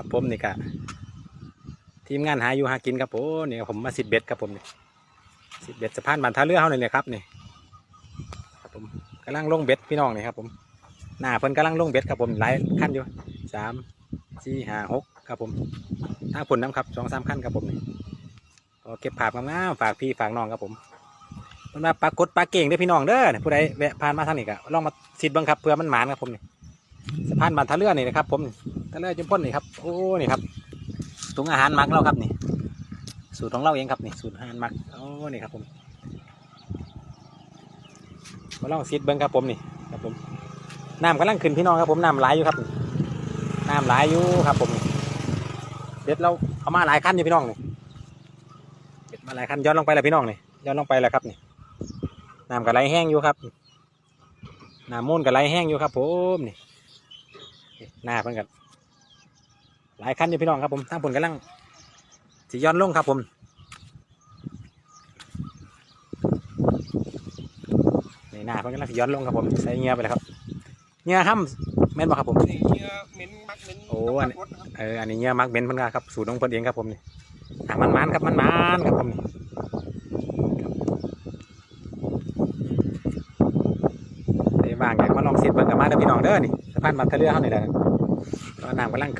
ครับผมนี่กะทีมงานหาอยู่หากินครับผมนี่ผมมาสิบเบ็ดครับผมนี่สิบเบ็ดสะพานบานท่าเรือเขาเนี่ยครับนี่ครับผมกำลังลงเบ็ดพี่น้องนี่ครับผมหน้าเพิ่นกำลังลงเบ็ดครับผมหลายขั้นอยู่สามสี่ห้าหกครับผมทาผลน้ำครับสองสามขั้นครับผมนี่ก็เก็บภาพงามๆฝากพี่ฝากน้องครับผมเพิ่นมาปลากดปลาเก่งเด้พี่น้องเด้อผู้ใดแวะผ่านมาทางนี้ก็ลองมาสิดบังครับเพื่อมันหมานครับผมนี่สะพานบานท่าเรือนี่นะครับผม ท่าเรือจุมพ้นนี่ครับ โอ้ นี่ครับถุงอาหารมักเราครับนี่ สูตรของเราเองครับนี่ สูตรอาหารมัก โอ้ นี่ครับผม มาลองซีดเบิ้งครับผมนี่ ครับผม น้ำกำลังขึ้นพี่น้องครับผม น้ำไหลอยู่ครับ น้ำไหลอยู่ครับผม เด็ดเราเอามาหลายขั้นอยู่พี่น้องนี่เด็ดมาหลายขั้นย้อนลงไปแล้วพี่น้องนี่ ย้อนลงไปแล้วครับนี่ น้ำก็ไหลแห้งอยู่ครับน้ำมูลก็ไหลแห้งอยู่ครับผมนี่หน้าเพิ่นกัน หลายคันอยู่พี่น้องครับผมทางผลกำลังสิย้อนลงครับผมนี่หน้าเพิ่นกำลังสิย้อนลงครับผมใส่เงียไปเลยครับเงียห้ำแม่นบอกครับผม นี่เนื้อเหม็นมักเหม็นโอ้อันนี้รสนะครับเอออันนี้เงียมักเบนเพิ่นก็ครับสูตรของเพิ่นเองครับผมนี่อะมันมันๆครับมันมันๆครับผมนี่ได้ว่างอยากมาลองสิบเบิ่งกับมาเด้อพี่น้องเด้อนี่สะพานบัตรทะเรือเฮานี่แหละตอนน้ำกำลัง